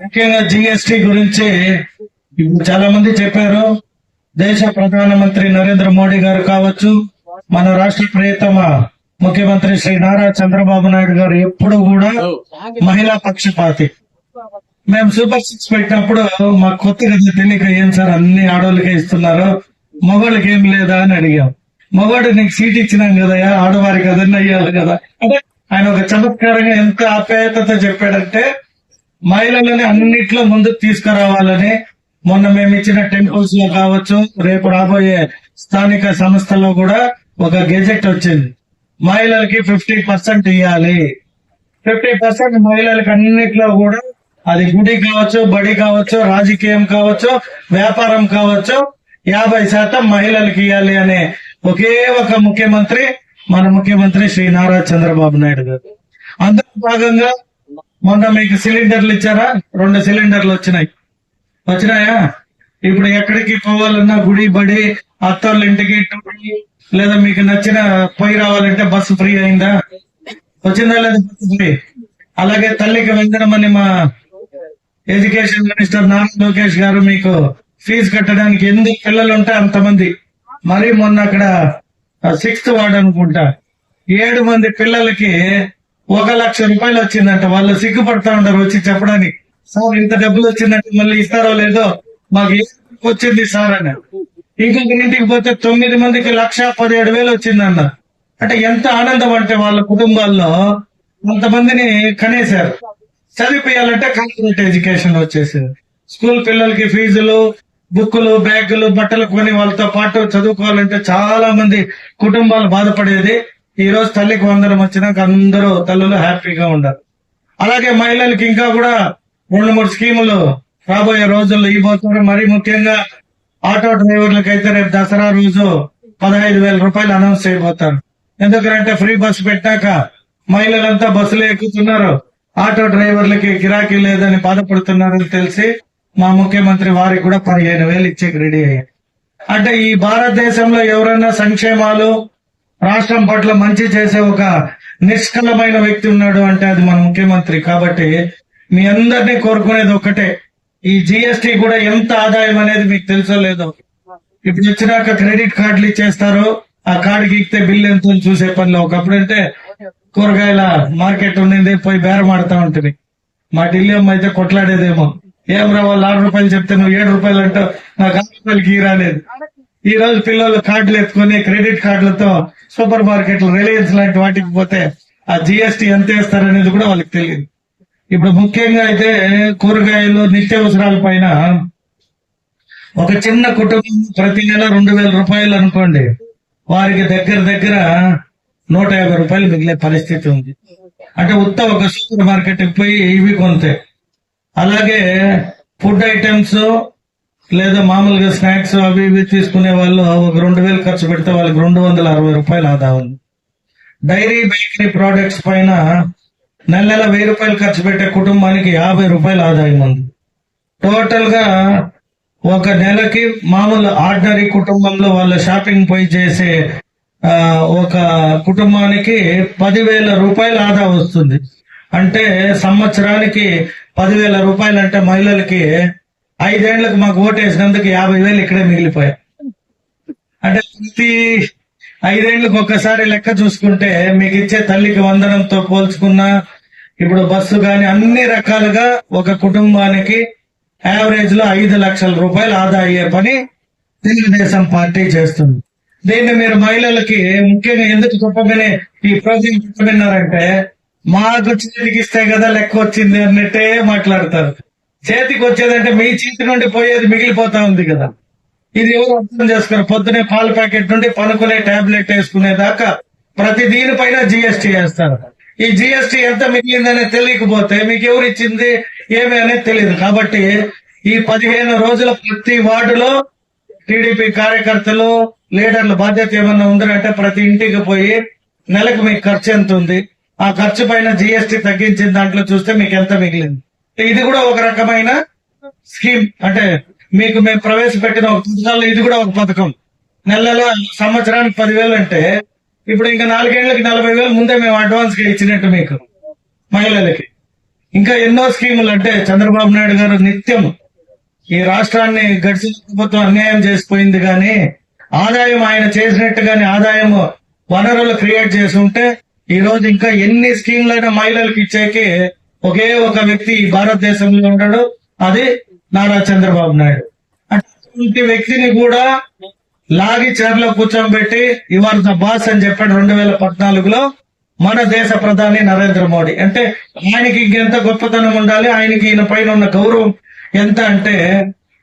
ముఖ్యంగా జిఎస్టి గురించి ఇప్పుడు చాలా మంది చెప్పారు. దేశ ప్రధానమంత్రి నరేంద్ర మోడీ గారు కావచ్చు మన రాష్ట్ర ప్రియతమ ముఖ్యమంత్రి శ్రీ నారా చంద్రబాబు నాయుడు గారు ఎప్పుడు కూడా మహిళా పక్షపాతి. మేము సూపర్ సిక్స్ పెట్టినప్పుడు మాకు కొత్తగా తెలియక ఏం సార్ అన్ని ఆడవాళ్ళకే ఇస్తున్నారు? మగవాళ్ళకి ఏం లేదా అని అడిగాం. మగవాడు నీకు సీట్ ఇచ్చినాం కదా ఆడవారికి అదన్నీ అయ్యాలి కదా. అంటే ఆయన ఒక చమత్కారంగా ఎంత ఆప్యాయతతో చెప్పాడంటే మహిళలని అన్నిట్లో ముందుకు తీసుకురావాలని మొన్న మేము ఇచ్చిన టెంపుల్స్లో కావచ్చు రేపు రాబోయే స్థానిక సంస్థల్లో కూడా ఒక గెజెట్ వచ్చింది. మహిళలకి ఫిఫ్టీ పర్సెంట్ ఇవ్వాలి ఫిఫ్టీ పర్సెంట్ మహిళలకు అన్నిట్లో కూడా అది గుడి కావచ్చు బడి కావచ్చు రాజకీయం కావచ్చు వ్యాపారం కావచ్చు యాభై శాతం మహిళలకు ఇవ్వాలి అనే ఒకే ఒక ముఖ్యమంత్రి మన ముఖ్యమంత్రి శ్రీ నారా చంద్రబాబు నాయుడు గారు. అందులో భాగంగా మొన్న మీకు సిలిండర్లు ఇచ్చారా? రెండు సిలిండర్లు వచ్చినాయి. వచ్చినాయా? ఇప్పుడు ఎక్కడికి పోవాలన్నా గుడి బడి అత్తోళ్ళ ఇంటికి లేదా మీకు నచ్చిన పోయి రావాలంటే బస్సు ఫ్రీ అయిందా? వచ్చిందా లేదా బస్సు ఫ్రీ? అలాగే తల్లికి వందనం అని మా ఎడ్యుకేషన్ మినిస్టర్ నారా లోకేష్ గారు మీకు ఫీజు కట్టడానికి ఎందుకు పిల్లలు ఉంటే అంతమంది. మరి మొన్న అక్కడ సిక్స్త్ వార్డ్ అనుకుంటా. ఏడు మంది పిల్లలకి ఒక లక్ష రూపాయలు వచ్చిందంట. వాళ్ళు సిగ్గుపడతా ఉంటారు వచ్చి చెప్పడానికి. సార్ ఇంత డబ్బులు వచ్చిందంటే మళ్ళీ ఇస్తారో లేదో? మాకు వచ్చింది సార్ అని ఇంకొక ఇంటికి పోతే తొమ్మిది మందికి లక్ష పదిహేడు వేలు వచ్చిందన్న. అంటే ఎంత ఆనందం అంటే వాళ్ళ కుటుంబాల్లో కొంతమందిని కనేశారు. చదివిపోయాలంటే కార్పొరేట్ ఎడ్యుకేషన్ వచ్చేసింది. స్కూల్ పిల్లలకి ఫీజులు బుక్కులు బ్యాగులు బట్టలు కొని వాళ్ళతో పాటు చదువుకోవాలంటే చాలా మంది కుటుంబాలు బాధపడేది. ఈ రోజు తల్లికి వందనం వచ్చినాక అందరూ తల్లులు హ్యాపీగా ఉండరు అలాగే మహిళలకి ఇంకా కూడా రెండు మూడు స్కీములు రాబోయే రోజుల్లో ఇవ్వబోతున్నారు. మరి ముఖ్యంగా ఆటో డ్రైవర్లకు అయితే రేపు దసరా రోజు పదహైదు వేల రూపాయలు అనౌన్స్ చేయబోతారు. ఎందుకంటే ఫ్రీ బస్సు పెట్టాక మహిళలంతా బస్సులు ఎక్కుతున్నారు. ఆటో డ్రైవర్లకి గిరాకీ లేదని బాధపడుతున్నారని తెలిసి మా ముఖ్యమంత్రి వారికి కూడా పదిహేను వేలు ఇచ్చేకి రెడీ అయ్యారు. అంటే ఈ భారతదేశంలో ఎవరైనా సంక్షేమాలు రాష్ట్రం పట్ల మంచి చేసే ఒక నిష్కలమైన వ్యక్తి ఉన్నాడు అంటే అది మన ముఖ్యమంత్రి. కాబట్టి మీ అందరినీ కోరుకునేది ఒకటే. ఈ జిఎస్టి కూడా ఎంత ఆదాయం అనేది మీకు తెలుసో లేదో. ఇప్పుడు వచ్చినాక క్రెడిట్ కార్డులు ఇచ్చేస్తారు. ఆ కార్డు గీక్తే బిల్ ఎంత చూసే పనిలో. ఒకప్పుడు అంటే కూరగాయల మార్కెట్ ఉండింది పోయి బేరం ఆడుతా ఉంటుంది మా ఢిల్లీ అమ్మ అయితే కొట్లాడేదేమో. ఏం రా వాళ్ళు ఆరు రూపాయలు చెప్తే నువ్వు ఏడు రూపాయలు అంటావు? నాకు ఆరు రూపాయలు గీ రాలేదు ఈ రోజు పిల్లలు కార్డులు ఎత్తుకొని క్రెడిట్ కార్డులతో సూపర్ మార్కెట్లు రిలయన్స్ లాంటి వాటికి పోతే ఆ జిఎస్టి ఎంత వేస్తారనేది కూడా వాళ్ళకి తెలియదు. ఇప్పుడు ముఖ్యంగా అయితే కూరగాయలు నిత్యావసరాల పైన ఒక చిన్న కుటుంబం ప్రతి నెల రెండు వేల రూపాయలు అనుకోండి. వారికి దగ్గర దగ్గర నూట యాభై రూపాయలు మిగిలే పరిస్థితి ఉంది. అంటే ఉత్త ఒక సూపర్ మార్కెట్ పోయి ఇవి కొంతే. అలాగే ఫుడ్ ఐటమ్స్ లేదా మామూలుగా స్నాక్స్ అవి ఇవి తీసుకునే వాళ్ళు ఒక రెండు వేలు ఖర్చు పెడితే వాళ్ళకి రెండు వందల అరవై రూపాయలు ఆదా ఉంది డైరీ బేకరీ ప్రోడక్ట్స్ పైన నెల నెల వెయ్యి రూపాయలు ఖర్చు పెట్టే కుటుంబానికి యాభై రూపాయలు ఆదాయం ఉంది. టోటల్గా ఒక నెలకి మామూలు ఆర్డినరీ కుటుంబంలో వాళ్ళ షాపింగ్ పోయి చేసే ఒక కుటుంబానికి పదివేల రూపాయలు ఆదా వస్తుంది. అంటే సంవత్సరానికి పదివేల రూపాయలు అంటే మహిళలకి ఐదేళ్ళకు మాకు ఓటేసినందుకు యాభై వేలు ఇక్కడే మిగిలిపోయాయి. అంటే ప్రతి ఐదేళ్ళకు ఒక్కసారి లెక్క చూసుకుంటే మీకు ఇచ్చే తల్లికి వందనంతో పోల్చుకున్నా ఇప్పుడు బస్సు గాని అన్ని రకాలుగా ఒక కుటుంబానికి యావరేజ్లో ఐదు లక్షల రూపాయలు ఆదా అయ్యే పని తెలుగుదేశం పార్టీ చేస్తుంది. దీన్ని మీరు మహిళలకి ముఖ్యంగా ఎందుకు చెప్పమని ఈ ప్రోజెక్ట్ చెప్పమన్నారంటే మాకు చేతికి ఇస్తే కదా లెక్క వచ్చింది అన్నట్టే మాట్లాడతారు. చేతికి వచ్చేదంటే మీ చేతి నుండి పోయేది మిగిలిపోతా ఉంది కదా. ఇది ఎవరు అర్థం చేసుకోరు? పొద్దునే పాల ప్యాకెట్ నుండి పనుకునే టాబ్లెట్ వేసుకునే దాకా ప్రతి దీనిపైన జిఎస్టీ వేస్తారు. ఈ జిఎస్టీ ఎంత మిగిలిందనే తెలియకపోతే మీకు ఎవరు ఇచ్చింది? ఏమి అనేది తెలియదు. కాబట్టి ఈ పదిహేను రోజుల ప్రతి వార్డులో టీడీపీ కార్యకర్తలు లీడర్ల బాధ్యత ఏమన్నా ఉందంటే ప్రతి ఇంటికి పోయి నెలకు మీకు ఖర్చు ఎంత ఉంది? ఆ ఖర్చు పైన జిఎస్టీ తగ్గించిన దాంట్లో చూస్తే మీకు ఎంత మిగిలింది? ఇది కూడా ఒక రకమైన స్కీమ్. అంటే మీకు మేము ప్రవేశపెట్టిన ఒక పథకాల్లో ఇది కూడా ఒక పథకం. నెల నెల సంవత్సరానికి పదివేలు అంటే ఇప్పుడు ఇంకా నాలుగేళ్ళకి నలభై వేలు ముందే మేము అడ్వాన్స్గా ఇచ్చినట్టు మీకు మహిళలకి. ఇంకా ఎన్నో స్కీములు అంటే చంద్రబాబు నాయుడు గారు నిత్యం ఈ రాష్ట్రాన్ని గడిచిన ప్రభుత్వం అన్యాయం చేసిపోయింది కానీ ఆదాయం ఆయన చేసినట్టు కానీ ఆదాయం వనరులు క్రియేట్ చేసి ఉంటే ఈ రోజు ఇంకా ఎన్ని స్కీమ్లైనా మహిళలకు ఇచ్చేకి ఒకే ఒక వ్యక్తి ఈ భారతదేశంలో ఉన్నాడు అది నారా చంద్రబాబు నాయుడు. అటువంటి వ్యక్తిని కూడా లాగి చేర్లో కూర్చోబెట్టి ఇవాళ ద బాస్ అని చెప్పాడు రెండు వేల పద్నాలుగులో మన దేశ ప్రధాని నరేంద్ర మోడీ. అంటే ఆయనకి ఇంకెంత గొప్పతనం ఉండాలి ఆయనకి ఈయన పైన ఉన్న గౌరవం ఎంత అంటే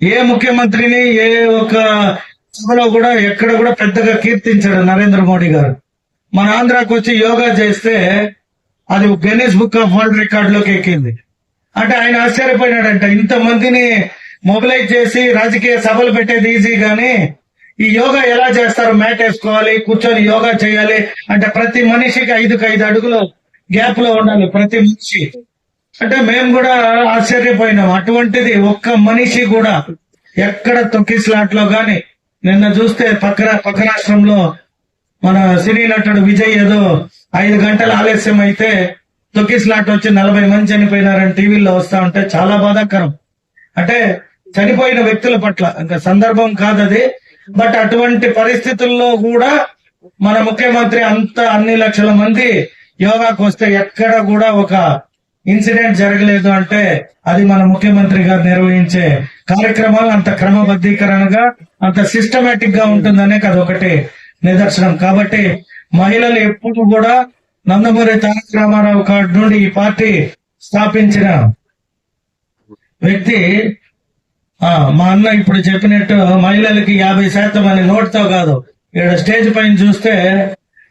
ఏ ముఖ్యమంత్రిని ఏ ఒక సభలో కూడా ఎక్కడ కూడా పెద్దగా కీర్తించాడు నరేంద్ర మోడీ గారు. మన ఆంధ్రాకు వచ్చి యోగా చేస్తే అది గణేష్ బుక్ ఆఫ్ వరల్డ్ రికార్డ్లోకి ఎక్కింది. అంటే ఆయన ఆశ్చర్యపోయినాడంట ఇంతమందిని మొబిలైజ్ చేసి రాజకీయ సభలు పెట్టేది ఈజీ గానీ ఈ యోగా ఎలా చేస్తారు? మ్యాట్ వేసుకోవాలి కూర్చొని యోగా చేయాలి అంటే ప్రతి మనిషికి ఐదుకి ఐదు అడుగులు గ్యాప్లో ఉండాలి ప్రతి మనిషి. అంటే మేము కూడా ఆశ్చర్యపోయినాం. అటువంటిది ఒక్క మనిషి కూడా ఎక్కడ తొక్కిస్లాట్లో గాని నిన్న చూస్తే పక్క పక్క రాష్ట్రంలో మన సినీ నటుడు విజయ్ ఏదో ఐదు గంటల ఆలస్యం అయితే తొక్కిస్లాట్ వచ్చి నలభై మంది చనిపోయినారని టీవీలో వస్తా ఉంటే చాలా బాధాకరం. అంటే చనిపోయిన వ్యక్తుల పట్ల ఇంకా సందర్భం కాదది బట్ అటువంటి పరిస్థితుల్లో కూడా మన ముఖ్యమంత్రి అంత అన్ని లక్షల మంది యోగాకు వస్తే ఎక్కడ కూడా ఒక ఇన్సిడెంట్ జరగలేదు అంటే అది మన ముఖ్యమంత్రి గారు నిర్వహించే కార్యక్రమాలు అంత క్రమబద్ధీకరణగా అంత సిస్టమేటిక్గా ఉంటుందనే కదా ఒకటి నిదర్శనం. కాబట్టి మహిళలు ఎప్పుడు కూడా నందమూరి తారక రామారావు కాడి నుండి ఈ పార్టీ స్థాపించిన వ్యక్తి ఆ మా అన్న ఇప్పుడు చెప్పినట్టు మహిళలకి యాభై శాతం అని నోట్తో కాదు. ఇక్కడ స్టేజ్ పైన చూస్తే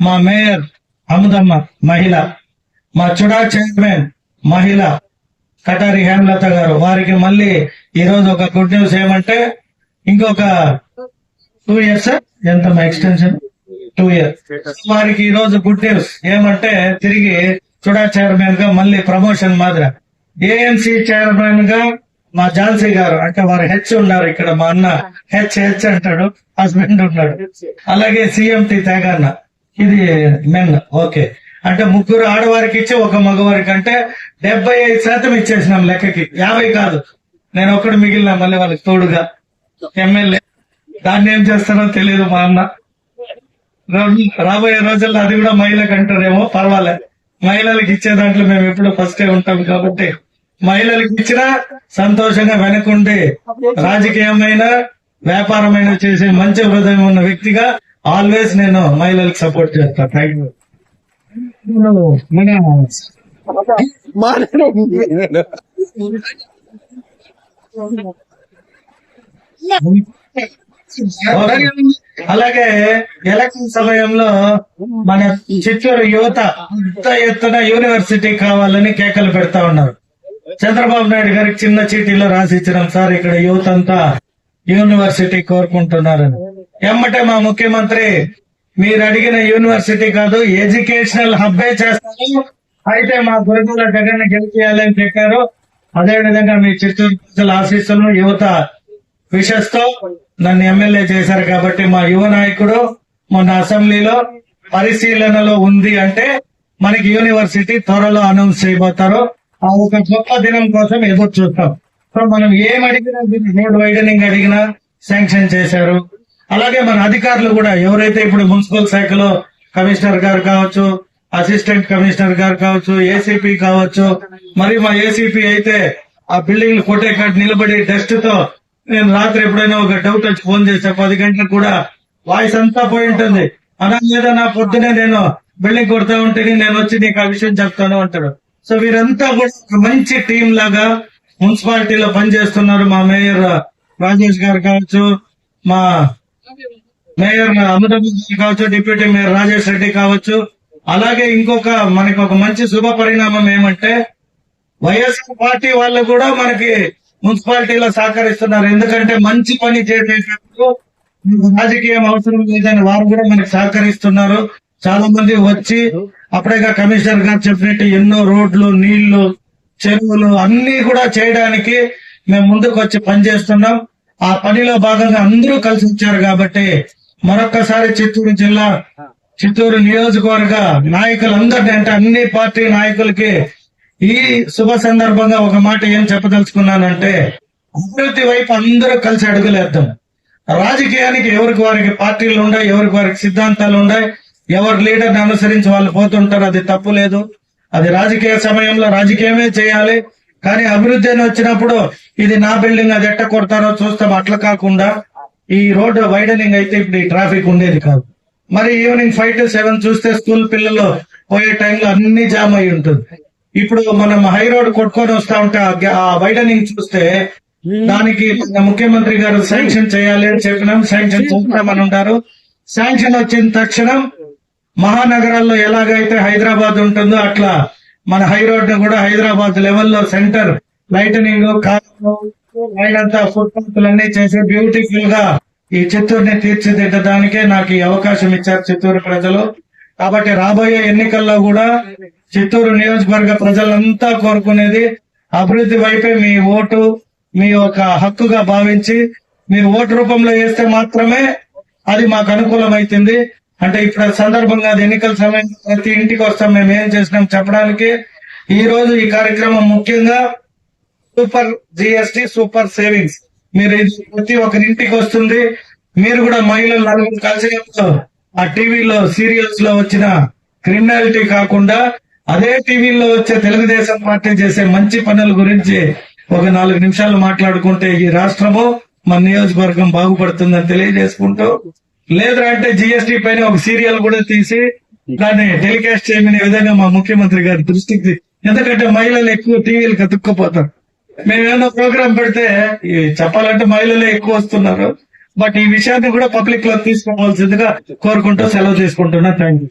మా మేయర్ అముదమ్మ మహిళ. మా చుడా చైర్మన్ మహిళ. కటారి హేమలత గారు. వారికి మళ్ళీ ఈరోజు ఒక గుడ్ న్యూస్ ఏమంటే ఇంకొక టూ ఇయర్స్ ఎంత మా ఎక్స్టెన్షన్ టూ ఇయర్స్ వారికి ఈ రోజు గుడ్ న్యూస్ ఏమంటే తిరిగి చుడా చైర్మన్గా మళ్ళీ ప్రమోషన్ మాదిరి. ఏఎంసీ చైర్మన్గా మా ఝాన్సీ గారు అంటే వారు హెచ్ ఉన్నారు ఇక్కడ మా అన్న. హెచ్ హెచ్ అంటాడు హస్బెండ్ ఉన్నాడు. అలాగే సిఎంటి తేగన్న ఇది మెన్ ఓకే. అంటే ముగ్గురు ఆడవారికి ఇచ్చి ఒక మగవారికి అంటే డెబ్బై ఐదు శాతం ఇచ్చేసినాం లెక్కకి. యాభై కాదు. నేను ఒకటి మిగిలిన మళ్ళీ వాళ్ళకి తోడుగా. ఎమ్మెల్యే. దాన్ని ఏం చేస్తారో తెలియదు మా అన్న. రా- రాబోయే రోజుల్లో అది కూడా మహిళకు అంటారేమో పర్వాలే. మహిళలకు ఇచ్చే దాంట్లో మేము ఎప్పుడు ఫస్ట్ ఉంటాం కాబట్టి మహిళలకు ఇచ్చినా సంతోషంగా వెనకుండి రాజకీయమైన వ్యాపారమైన చేసే మంచి హృదయం ఉన్న వ్యక్తిగా ఆల్వేస్ నేను మహిళలకు సపోర్ట్ చేస్తాను థ్యాంక్ యూ మన అలాగే ఎలక్షన్ సమయంలో మన చిత్తూరు యువత పెద్ద ఎత్తున యూనివర్సిటీ కావాలని కేకలు పెడతా ఉన్నారు. చంద్రబాబు నాయుడు గారికి చిన్న చీటీలో రాసి ఇచ్చినాం సార్ ఇక్కడ యువత అంతా యూనివర్సిటీ కోరుకుంటున్నారని. ఎమ్మటే మా ముఖ్యమంత్రి మీరు అడిగిన యూనివర్సిటీ కాదు ఎడ్యుకేషనల్ హబ్బే చేస్తారు. అయితే మా గురుకుల జగన్ గెలిచేయాలని చెప్పారు. అదే విధంగా మీ చిత్తూరు ప్రజల ఆశీస్సులు యువత విషస్తో నన్ను ఎమ్మెల్యే చేశారు కాబట్టి మా యువ నాయకుడు మొన్న అసెంబ్లీలో పరిశీలనలో ఉంది అంటే మనకి యూనివర్సిటీ త్వరలో అనౌన్స్ చేయబోతారు. ఆ ఒక గొప్ప దినం కోసం ఎదురు చూస్తాం. సో మనం ఏం అడిగినా రోడ్ వైడనింగ్ అడిగినా శాంక్షన్ చేశారు. అలాగే మన అధికారులు కూడా ఎవరైతే ఇప్పుడు మున్సిపల్ శాఖలో కమిషనర్ గారు కావచ్చు అసిస్టెంట్ కమిషనర్ గారు కావచ్చు ఏసీపీ కావచ్చు మరి మా ఏసీపీ అయితే ఆ బిల్డింగ్ కొట్టే నిలబడి డస్ట్తో నేను రాత్రి ఎప్పుడైనా ఒక డౌట్ వచ్చి ఫోన్ చేస్తే పది గంటలకు కూడా వాయిస్ అంతా పోయి ఉంటుంది. అలా లేదా నా పొద్దునే నేను బిల్డింగ్ కొడతా ఉంటే నేను వచ్చి నీకు ఆ విషయం చెప్తాను అంటాడు. సో వీరంతా కూడా ఒక మంచి టీం లాగా మున్సిపాలిటీలో పనిచేస్తున్నారు. మా మేయర్ రాజేష్ గారు కావచ్చు మా మేయర్ అమృతమ్మ గారు కావచ్చు డిప్యూటీ మేయర్ రాజేష్ రెడ్డి కావచ్చు. అలాగే ఇంకొక మనకి ఒక మంచి శుభ పరిణామం ఏమంటే వైఎస్ఆర్ పార్టీ వాళ్ళు కూడా మనకి మున్సిపాలిటీలో సహకరిస్తున్నారు. ఎందుకంటే మంచి పని చేసేటప్పుడు రాజకీయం అవసరం లేదని వారు కూడా మనకి సహకరిస్తున్నారు. చాలా మంది వచ్చి అప్పుడేగా కమిషనర్ గారు చెప్పినట్టు ఎన్నో రోడ్లు నీళ్ళు చెరువులు అన్ని కూడా చేయడానికి మేము ముందుకు వచ్చి పనిచేస్తున్నాం. ఆ పనిలో భాగంగా అందరూ కలిసి వచ్చారు కాబట్టి మరొక్కసారి చిత్తూరు జిల్లా చిత్తూరు నియోజకవర్గ నాయకులందరినీ అంటే అన్ని పార్టీ నాయకులకి ఈ శుభ సందర్భంగా ఒక మాట ఏం చెప్పదలుచుకున్నానంటే అభివృద్ధి వైపు అందరూ కలిసి అడుగులేద్దాం. రాజకీయానికి ఎవరికి వారికి పార్టీలు ఉన్నాయి ఎవరికి వారికి సిద్ధాంతాలు ఉన్నాయి ఎవరు లీడర్ని అనుసరించి వాళ్ళు పోతుంటారు అది తప్పు లేదు. అది రాజకీయ సమయంలో రాజకీయమే చేయాలి. కానీ అభివృద్ధి అని వచ్చినప్పుడు ఇది నా బిల్డింగ్ అది ఎట్ట కొడతారో చూస్తాం. అట్లా కాకుండా ఈ రోడ్డు వైడనింగ్ అయితే ఇప్పుడు ఈ ట్రాఫిక్ ఉండేది కాదు. మరి ఈవినింగ్ ఫైవ్ టు సెవెన్ చూస్తే స్కూల్ పిల్లలు పోయే టైంలో అన్ని జామ్ అయి ఉంటుంది. ఇప్పుడు మనం హై రోడ్ కొట్టుకొని వస్తా ఉంటే ఆ వైడనింగ్ చూస్తే దానికి మన ముఖ్యమంత్రి గారు శాంక్షన్ చేయాలి అని చెప్పినాం. శాంక్షన్ చేస్తామని ఉంటారు శాంక్షన్ వచ్చిన తక్షణం మహానగరాల్లో ఎలాగైతే హైదరాబాద్ ఉంటుందో అట్లా మన హై రోడ్ కూడా హైదరాబాద్ లెవెల్లో సెంటర్ లైటనింగ్ కారు లైన్ అంతా ఫుట్పాత్లు అన్ని చేసి బ్యూటిఫుల్గా ఈ చిత్తూరుని తీర్చిదిద్దడానికే నాకు ఈ అవకాశం ఇచ్చారు చిత్తూరు ప్రజలు. కాబట్టి రాబోయే ఎన్నికల్లో కూడా చిత్తూరు నియోజకవర్గ ప్రజలంతా కోరుకునేది అభివృద్ధి వైపే మీ ఓటు మీ ఒక హక్కుగా భావించి మీరు ఓటు రూపంలో వేస్తే మాత్రమే అది మాకు అనుకూలమైతుంది. అంటే ఇప్పుడు సందర్భంగా అది ఎన్నికల సమయం ప్రతి ఇంటికి వస్తాం మేము ఏం చేసినాం చెప్పడానికి. ఈ రోజు ఈ కార్యక్రమం ముఖ్యంగా సూపర్ జిఎస్టి సూపర్ సేవింగ్స్. మీరు ప్రతి ఒక్కరి ఇంటికి వస్తుంది. మీరు కూడా మహిళలు నలుగురు కలిసినప్పుడు ఆ టీవీలో సీరియల్స్లో వచ్చిన క్రిమినాలిటీ కాకుండా అదే టీవీలో వచ్చే తెలుగుదేశం పార్టీ చేసే మంచి పనుల గురించి ఒక నాలుగు నిమిషాలు మాట్లాడుకుంటే ఈ రాష్ట్రము మన నియోజకవర్గం బాగుపడుతుందని తెలియజేసుకుంటూ లేదా అంటే జిఎస్టీ పైన ఒక సీరియల్ కూడా తీసి దాన్ని టెలికాస్ట్ చేయమనే విధంగా మా ముఖ్యమంత్రి గారి దృష్టికి ఎందుకంటే మహిళలు ఎక్కువ టీవీలు కతుక్కుపోతారు. మేము ఏమైనా ప్రోగ్రామ్ పెడితే ఈ చెప్పాలంటే మహిళలే ఎక్కువ వస్తున్నారు. బట్ ఈ విషయాన్ని కూడా పబ్లిక్లో తీసుకోవాల్సిందిగా కోరుకుంటూ సెలవు తీసుకుంటున్నా. Thank you